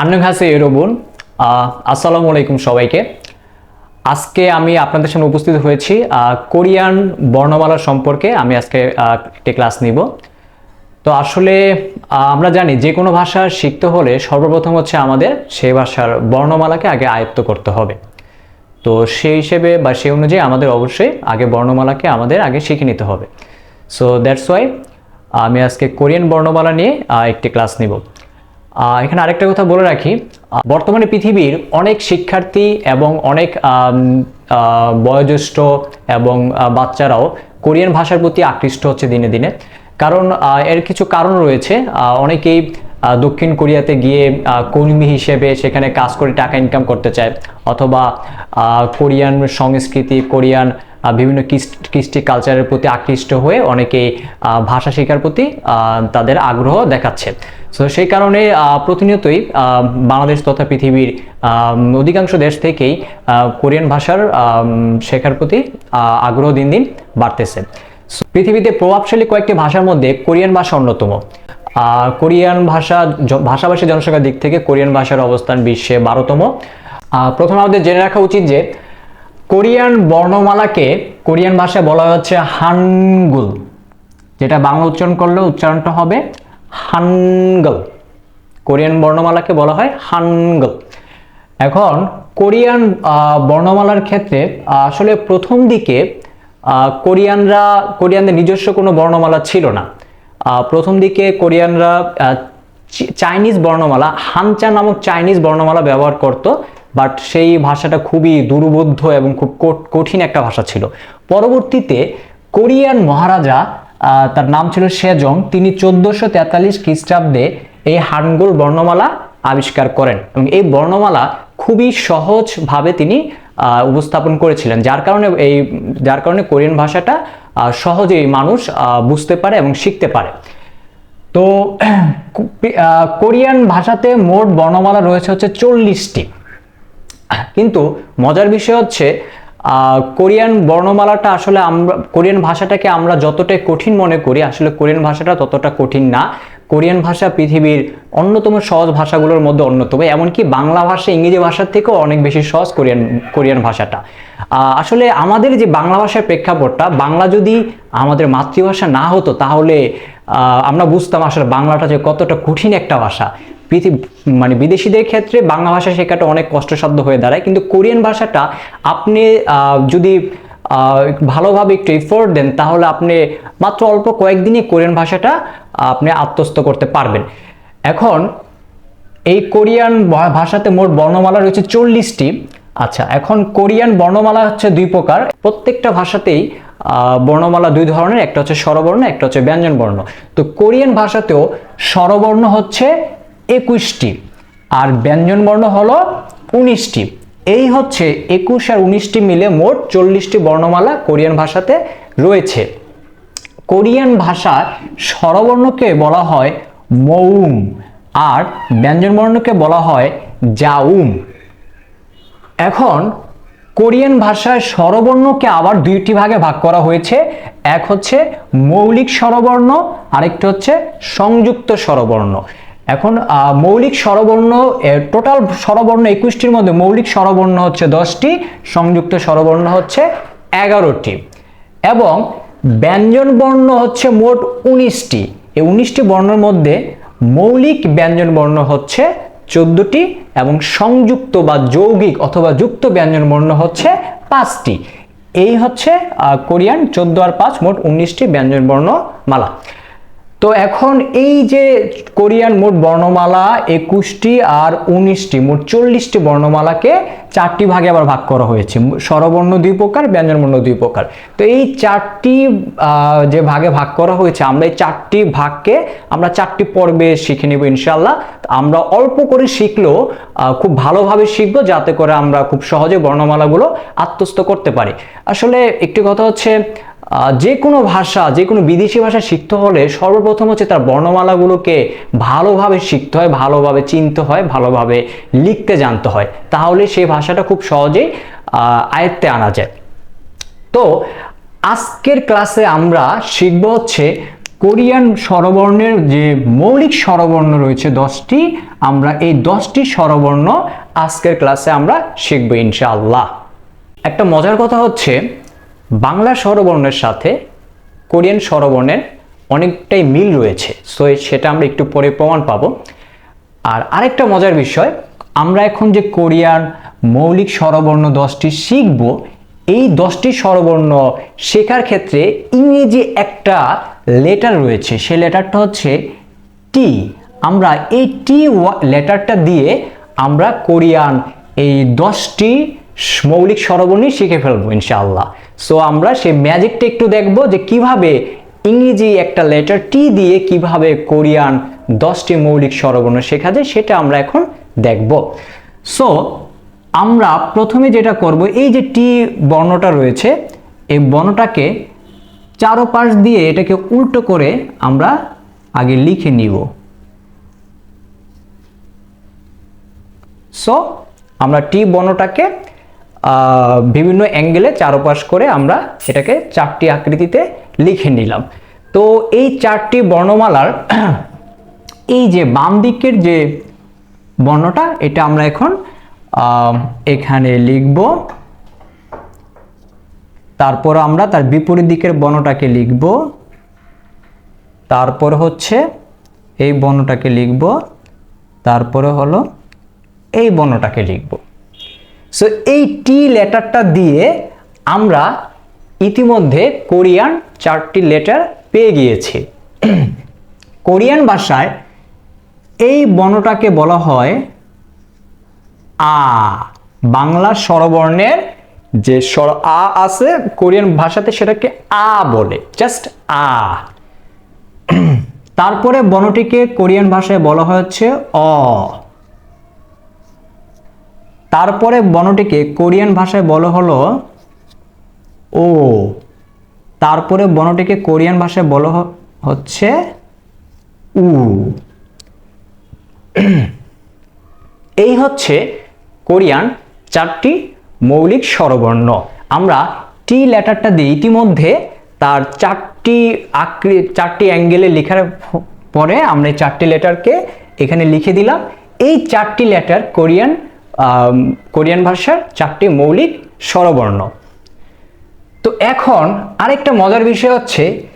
আন্নঘাসে এরবুন আসসালামু আলাইকুম সবাইকে। আজকে আমি আপনাদের সামনে উপস্থিত হয়েছি কোরিয়ান বর্ণমালা সম্পর্কে আমি আজকে একটি ক্লাস নিব। তো আসলে আমরা জানি যে কোনো ভাষা শিখতে হলে সর্বপ্রথম হচ্ছে আমাদের সেই ভাষার বর্ণমালাকে আগে আয়ত্ত করতে হবে। তো সেই হিসেবে বা সেই অনুযায়ী আমাদের অবশ্যই আগে বর্ণমালাকে আমাদের আগে শিখে নিতে হবে। সো দ্যাটস ওয়াই আমি আজকে কোরিয়ান বর্ণমালা নিয়ে একটি ক্লাস নিব। এখানে আরেকটা কথা বলে রাখি। বর্তমানে পৃথিবীর অনেক শিক্ষার্থী এবং অনেক বয়োজ্যেষ্ঠ এবং বাচ্চারাও কোরিয়ান ভাষার প্রতি আকৃষ্ট হচ্ছে দিনে দিনে। কারণ এর কিছু কারণ রয়েছে। অনেকেই দক্ষিণ কোরিয়াতে গিয়ে কর্মী হিসেবে সেখানে কাজ করে টাকা ইনকাম করতে চায়। অথবা কোরিয়ান সংস্কৃতি, কোরিয়ান বিভিন্ন কৃষ্টি কালচারের প্রতি আকৃষ্ট হয়ে অনেকেই ভাষা শেখার প্রতি তাদের আগ্রহ দেখাচ্ছে। সো সেই কারণে প্রতিনিয়তই বাংলাদেশ তথা পৃথিবীর অধিকাংশ দেশ থেকেই কোরিয়ান ভাষার শেখার প্রতি আগ্রহ দিন দিন বাড়তেছে। পৃথিবীতে প্রভাবশালী কয়েকটি ভাষার মধ্যে কোরিয়ান ভাষা অন্যতম। আহ, কোরিয়ান ভাষা ভাষাভাষী জনসংখ্যার দিক থেকে কোরিয়ান ভাষার অবস্থান বিশ্বে বারোতম। প্রথমে আমাদের জেনে রাখা উচিত যে কোরিয়ান বর্ণমালাকে কোরিয়ান ভাষায় বলা হচ্ছে হানগুল যেটা বাংলা উচ্চারণ করলে উচ্চারণটা হবে হানগল। কোরিয়ান বর্ণমালাকে বলা হয় হানগল। এখন কোরিয়ান বর্ণমালার ক্ষেত্রে আসলে প্রথম দিকে কোরিয়ানরা কোরিয়ানদের নিজস্ব কোনো বর্ণমালা ছিল না। প্রথম দিকে কোরিয়ানরা চাইনিজ বর্ণমালা, হানচা নামক চাইনিজ বর্ণমালা ব্যবহার করত, বাট সেই ভাষাটা খুবই দুর্বোধ্য এবং খুব কঠ- কঠিন একটা ভাষা ছিল। পরবর্তীতে কোরিয়ান মহারাজা তার নাম ছিল সেজং, তিনি চোদ্দোশো তেতাল্লিশ খ্রিস্টাব্দে এই হানগুল বর্ণমালা আবিষ্কার করেন এবং এই বর্ণমালা খুবই সহজভাবে তিনি উপস্থাপন করেছিলেন, যার কারণে এই, যার কারণে কোরিয়ান ভাষাটা সহজেই মানুষ বুঝতে পারে এবং শিখতে পারে। তো কোরিয়ান ভাষাতে মোট বর্ণমালা রয়েছে হচ্ছে চল্লিশটি। কিন্তু মজার বিষয় হচ্ছে কোরিয়ান বর্ণমালাটা আসলে আমরা, কোরিয়ান ভাষাটাকে আমরা যতটাই কঠিন মনে করি, আসলে কোরিয়ান ভাষাটা ততটা কঠিন না। কোরিয়ান ভাষা পৃথিবীর অন্যতম সহজ ভাষাগুলোর মধ্যে অন্যতম, এমনকি বাংলা ভাষা ইংরেজি ভাষার থেকেও অনেক বেশি সহজ কোরিয়ান কোরিয়ান ভাষাটা। আসলে আমাদের যে বাংলা ভাষার প্রেক্ষাপটটা, বাংলা যদি আমাদের মাতৃভাষা না হতো, তাহলে আমরা বুঝতাম আসলে বাংলাটা যে কতটা কঠিন একটা ভাষা। পৃথিবী মানে বিদেশিদের ক্ষেত্রে বাংলা ভাষা শেখাটা অনেক কষ্টসাধ্য হয়ে দাঁড়ায়, কিন্তু কোরিয়ান ভাষাটা আপনি যদি ভালোভাবে একটু এফোর্ট দেন, তাহলে আপনি মাত্র অল্প কয়েকদিনই কোরিয়ান ভাষাটা আপনি আত্মস্থ করতে পারবেন। এখন এই কোরিয়ান ভাষাতে মোট বর্ণমালা রয়েছে চল্লিশটি। আচ্ছা এখন কোরিয়ান বর্ণমালা হচ্ছে দুই প্রকার। প্রত্যেকটা ভাষাতেই বর্ণমালা দুই ধরনের, একটা হচ্ছে স্বরবর্ণ, একটা হচ্ছে ব্যঞ্জন বর্ণ। তো কোরিয়ান ভাষাতেও স্বরবর্ণ হচ্ছে একুশটি, আর ব্যঞ্জন বর্ণ হলো উনিশটি। এই হচ্ছে একুশ আর উনিশটি মিলে মোট চল্লিশটি বর্ণমালা কোরিয়ান ভাষাতে রয়েছে। কোরিয়ান ভাষার স্বরবর্ণকে বলা হয় মৌম আর ব্যঞ্জনবর্ণকে বলা হয় জাউম। এখন কোরিয়ান ভাষায় স্বরবর্ণকে আবার দুইটি ভাগে ভাগ করা হয়েছে। এক হচ্ছে মৌলিক স্বরবর্ণ, আরেকটি হচ্ছে সংযুক্ত স্বরবর্ণ। এখন মৌলিক স্বরবর্ণ টোটাল স্বরবর্ণ একুশটির মধ্যে মৌলিক স্বরবর্ণ হচ্ছে দশটি, সংযুক্ত স্বরবর্ণ হচ্ছে এগারোটি। এবং ব্যঞ্জন বর্ণ হচ্ছে মোট উনিশটি। এই উনিশটি বর্ণের মধ্যে মৌলিক ব্যঞ্জন বর্ণ হচ্ছে চোদ্দটি এবং সংযুক্ত বা যৌগিক অথবা যুক্ত ব্যঞ্জন বর্ণ হচ্ছে পাঁচটি। এই হচ্ছে কোরিয়ান চোদ্দ আর পাঁচ মোট উনিশটি ব্যঞ্জন বর্ণ মালা তো এখন এই যে কোরিয়ান মোট বর্ণমালা একুশটি আর উনিশটি, মোট চল্লিশটি বর্ণমালাকে চারটি ভাগে আবার ভাগ করা হয়েছে। স্বরবর্ণ দুই প্রকার, ব্যঞ্জনবর্ণ দুই প্রকার। তো এই চারটি যে ভাগে ভাগ করা হয়েছে, আমরা এই চারটি ভাগকে আমরা চারটি পর্বে শিখে নেব ইনশাল্লাহ আমরা অল্প করে শিখলেও খুব ভালোভাবে শিখব যাতে করে আমরা খুব সহজে বর্ণমালাগুলো আত্মস্থ করতে পারি। আসলে একটি কথা হচ্ছে যে কোনো ভাষা, যে কোনো বিদেশি ভাষা শিখতে হলে সর্বপ্রথম হচ্ছে তার বর্ণমালাগুলোকে ভালোভাবে শিখতে হয়, ভালোভাবে চিনতে হয়, ভালোভাবে লিখতে জানতে হয়। তাহলে সেই ভাষাটা খুব সহজেই আয়ত্তে আনা যায়। তো আজকের ক্লাসে আমরা শিখব হচ্ছে কোরিয়ান স্বরবর্ণের যে মৌলিক স্বরবর্ণ রয়েছে দশটি, আমরা এই দশটি স্বরবর্ণ আজকের ক্লাসে আমরা শিখব ইনশাআল্লাহ। একটা মজার কথা হচ্ছে বাংলা স্বরবর্ণের সাথে কোরিয়ান স্বরবর্ণের অনেকটাই মিল রয়েছে। সো সেটা আমরা একটু পরে প্রমাণ পাবো। আর আরেকটা মজার বিষয়, আমরা এখন যে কোরিয়ান মৌলিক স্বরবর্ণ দশটি শিখব, এই দশটি স্বরবর্ণ শেখার ক্ষেত্রে ইংরেজি একটা লেটার রয়েছে। সেই লেটারটা হচ্ছে টি আমরা এই টি লেটারটা দিয়ে আমরা কোরিয়ান এই দশটি মৌলিক স্বরবর্ণই শিখে ফেলব, ইনশাআল্লাহ। সো আমরা সেই ম্যাজিকটা একটু দেখব যে কীভাবে ইংরেজি একটা লেটার টি দিয়ে কীভাবে কোরিয়ান দশটি মৌলিক স্বরবর্ণ শেখা যায় সেটা আমরা এখন দেখব। সো আমরা প্রথমে যেটা করব, এই যে টি বর্ণটা রয়েছে, এই বর্ণটাকে চারোপাশ দিয়ে এটাকে উল্টো করে আমরা আগে লিখে নিব। সো আমরা টি বর্ণটাকে বিভিন্ন অ্যাঙ্গেলে চারোপাশ করে আমরা এটাকে চারটি আকৃতিতে লিখে নিলাম। তো এই চারটি বর্ণমালার এই যে বাম দিকের যে বর্ণটা, এটা আমরা এখন এখানে লিখব। তারপর আমরা তার বিপরীত দিকের বর্ণটাকে লিখব। তারপর হচ্ছে এই বর্ণটাকে লিখব। তারপরে হলো এই বর্ণটাকে লিখব। সো এই টি লেটারটা দিয়ে আমরা ইতিমধ্যে কোরিয়ান চারটি লেটার পেয়ে গিয়েছি। কোরিয়ান ভাষায় এই বর্ণটাকে বলা হয় আ, বাংলা স্বরবর্ণের যে স্বর আ আছে, কোরিয়ান ভাষাতে সেটাকে আ বলে জাস্ট আ। তারপরে বর্ণটিকে কোরিয়ান ভাষায় বলা হচ্ছে অ। তারপরে বর্ণটিকে কোরিয়ান ভাষায় বলা হলো ও। তারপরে বর্ণটিকে কোরিয়ান ভাষায় বলা হচ্ছে উ। এই হচ্ছে কোরিয়ান চারটি মৌলিক স্বরবর্ণ। আমরা টি লেটারটা দিয়ে ইতিমধ্যে তার চারটি আকৃ চারটি অ্যাঙ্গেলে লেখার পরে আমরা চারটি লেটারকে এখানে লিখে দিলাম। এই চারটি লেটার কোরিয়ান কোরিয়ান ভাষার চারটি মৌলিক স্বরবর্ণ। তো এখন আরেকটা মজার বিষয় হচ্ছে,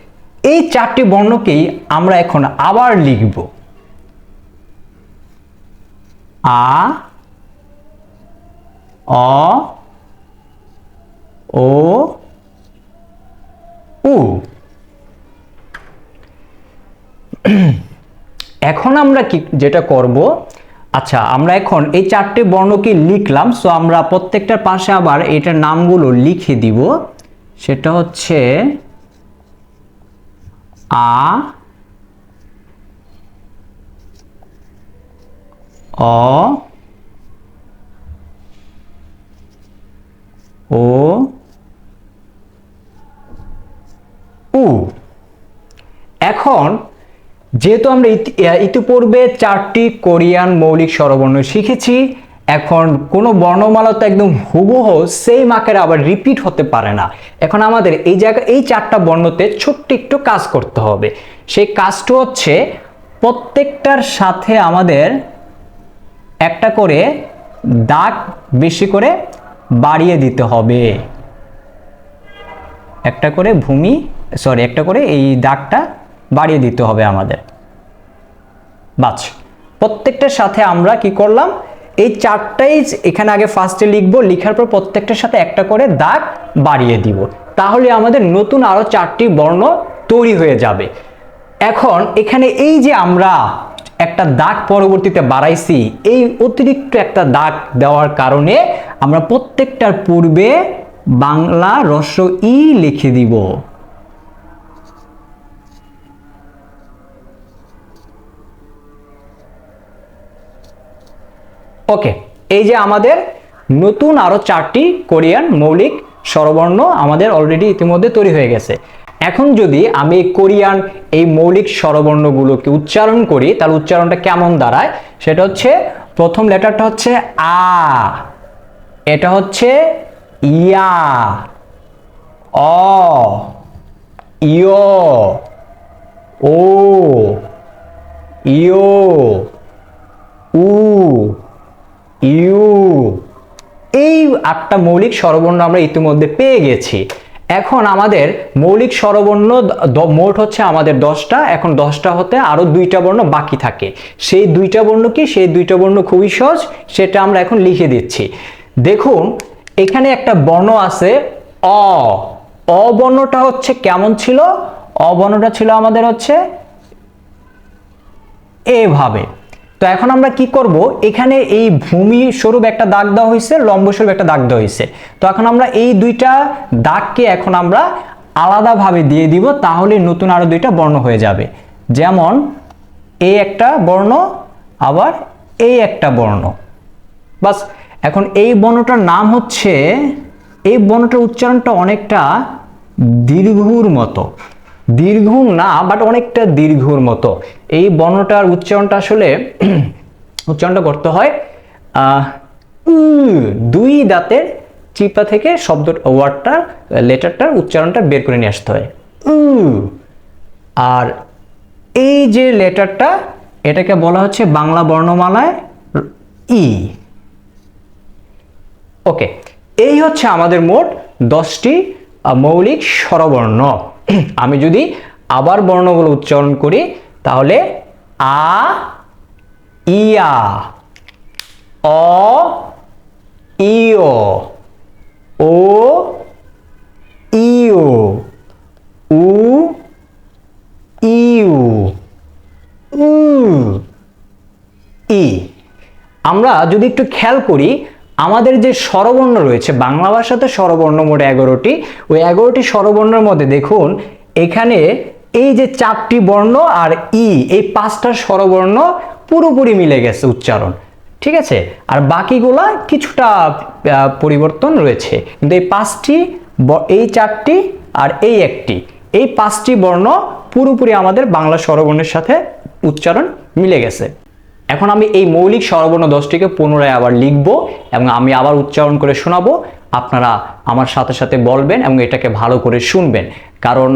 এই চারটি বর্ণকেই আমরা এখন আবার লিখব। আ, অ, ও, উ। এখন আমরা কি, যেটা করব আচ্ছা আমরা এখন এই চারটে বর্ণকে লিখলাম? সো আমরা প্রত্যেকটার পাশে আবার এটার নামগুলো লিখে দিব। সেটা হচ্ছে আ, অ, ও, উ। এখন যেহেতু আমরা ইতি- ইতিপূর্বে চারটি কোরিয়ান মৌলিক স্বরবর্ণ শিখেছি, এখন কোনো বর্ণমালা তো একদম হুবহু সেম আকারে আবার রিপিট হতে পারে না। এখন আমাদের এই জায়গা এই চারটা বর্ণতে ছোট্ট একটু কাজ করতে হবে। সেই কাজটা হচ্ছে প্রত্যেকটার সাথে আমাদের একটা করে দাগ বেশি করে বাড়িয়ে দিতে হবে। একটা করে ভূমি সরি একটা করে এই দাগটা বাড়িয়ে দিতে হবে আমাদের। বাস প্রত্যেকটার সাথে আমরা কি করলাম? এই চারটাই এখানে আগে ফার্স্টে লিখব, লিখার পর প্রত্যেকটার সাথে একটা করে দাগ বাড়িয়ে দিব। তাহলে আমাদের নতুন আরও চারটি বর্ণ তৈরি হয়ে যাবে। এখন এখানে এই যে আমরা একটা দাগ পরবর্তীতে বাড়াইছি, এই অতিরিক্ত একটা দাগ দেওয়ার কারণে আমরা প্রত্যেকটার পূর্বে বাংলা রস্য ই লিখে দিব। ওকে এই যে আমাদের নতুন আরও চারটি কোরিয়ান মৌলিক স্বরবর্ণ আমাদের অলরেডি ইতিমধ্যে তৈরি হয়ে গেছে। এখন যদি আমি কোরিয়ান এই মৌলিক স্বরবর্ণগুলোকে উচ্চারণ করি, তাহলে উচ্চারণটা কেমন দাঁড়ায়? সেটা হচ্ছে, প্রথম লেটারটা হচ্ছে আ, এটা হচ্ছে ইয়া, অ, ইয়, ও ইও উ ইউ এই আটটা মৌলিক স্বরবর্ণ আমরা ইতিমধ্যে পেয়ে গেছি। এখন আমাদের মৌলিক স্বরবর্ণ মোট হচ্ছে আমাদের দশটা, এখন দশটা হতে আরও দুইটা বর্ণ বাকি থাকে। সেই দুইটা বর্ণ কি? সেই দুইটা বর্ণ খুবই সহজ, সেটা আমরা এখন লিখে দিচ্ছি। দেখুন, এখানে একটা বর্ণ আছে অ। অ বর্ণটা হচ্ছে কেমন ছিল? অবর্ণটা ছিল আমাদের হচ্ছে এভাবে। তো এখন আমরা কি করব? এখানে এই ভূমি স্বরূপ একটা দাগ দেওয়া হয়েছে, লম্ব স্বরূপ একটা দাগ দেওয়া হয়েছে। তো এখন আমরা এই দুইটা দাগকে এখন আমরা আলাদাভাবে দিয়ে দিব, তাহলে নতুন আরও দুইটা বর্ণ হয়ে যাবে। যেমন এই একটা বর্ণ, আবার এই একটা বর্ণ। বাস, এখন এই বর্ণটার নাম হচ্ছে, এই বর্ণটার উচ্চারণটা অনেকটা দীর্ঘুর মতো। দীর্ঘ না বাট অনেকটা দীর্ঘুর মতো। এই বর্ণটার উচ্চারণটা আসলে উচ্চারণটা করতে হয় দুই দাঁতের চিপা থেকে শব্দ ওয়ার্ডটার লেটারটার উচ্চারণটা বের করে নিয়ে আসতে হয়। আর এই যে লেটারটা, এটাকে বলা হচ্ছে বাংলা বর্ণমালায় ই। ওকে, এই হচ্ছে আমাদের মোট দশটি মৌলিক স্বরবর্ণ। আমি যদি আবার বর্ণগুলো উচ্চারণ করি, তাহলে আ, ইয়া, অ ইও ও ইউ উ, ইউ ই। আমরা যদি একটু খেয়াল করি আমাদের যে স্বরবর্ণ রয়েছে, বাংলা ভাষাতে স্বরবর্ণ মোট এগারোটি। ওই এগারোটি স্বরবর্ণের মধ্যে দেখুন, এখানে এই যে চারটি বর্ণ আর ই, এই পাঁচটা স্বরবর্ণ পুরোপুরি মিলে গেছে উচ্চারণ। ঠিক আছে? আর বাকিগুলা কিছুটা পরিবর্তন রয়েছে। কিন্তু এই পাঁচটি এই চারটি আর এই একটি, এই পাঁচটি বর্ণ পুরোপুরি আমাদের বাংলা স্বরবর্ণের সাথে উচ্চারণ মিলে গেছে। এখন আমি এই মৌলিক স্বরবর্ণ দশটিকে পুনরায় আবার লিখব এবং আমি আবার উচ্চারণ করে শোনাবো। আপনারা আমার সাথে সাথে বলবেন এবং এটাকে ভালো করে শুনবেন। কারণ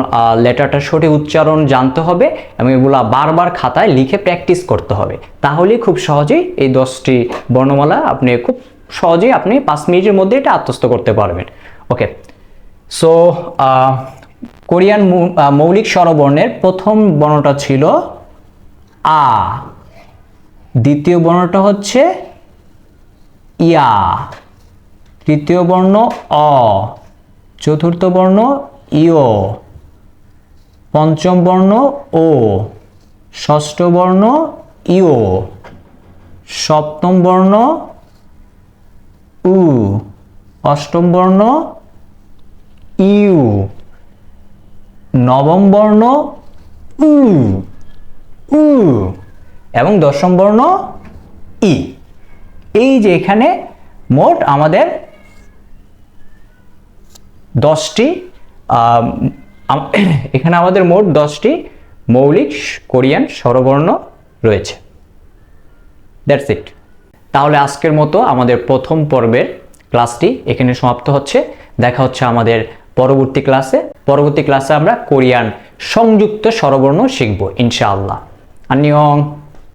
লেটারটা সঠিক উচ্চারণ জানতে হবে এবং এগুলা বারবার খাতায় লিখে প্র্যাকটিস করতে হবে। তাহলেই খুব সহজেই এই দশটি বর্ণমালা আপনি খুব সহজেই আপনি পাঁচ মিনিটের মধ্যে এটা আত্মস্থ করতে পারবেন। ওকে। সো কোরিয়ান মৌলিক স্বরবর্ণের প্রথম বর্ণটা ছিল আ। দ্বিতীয় বর্ণটা হচ্ছে ইয়া। তৃতীয় বর্ণ অ। চতুর্থ বর্ণ ইও পঞ্চম বর্ণ ও। ষষ্ঠ বর্ণ ইও সপ্তম বর্ণ উ। অষ্টম বর্ণ ইউ। নবম বর্ণ উ। উ। এবং দশম বর্ণ ই। এই যে এখানে মোট আমাদের দশটি এখানে আমাদের মোট দশটি মৌলিক কোরিয়ান স্বরবর্ণ রয়েছে। দ্যাটস ইট তাহলে আজকের মতো আমাদের প্রথম পর্বের ক্লাসটি এখানে সমাপ্ত হচ্ছে। দেখা হচ্ছে আমাদের পরবর্তী ক্লাসে। পরবর্তী ক্লাসে আমরা কোরিয়ান সংযুক্ত স্বরবর্ণ শিখব, ইনশাআল্লাহ। আন্নিয়ং।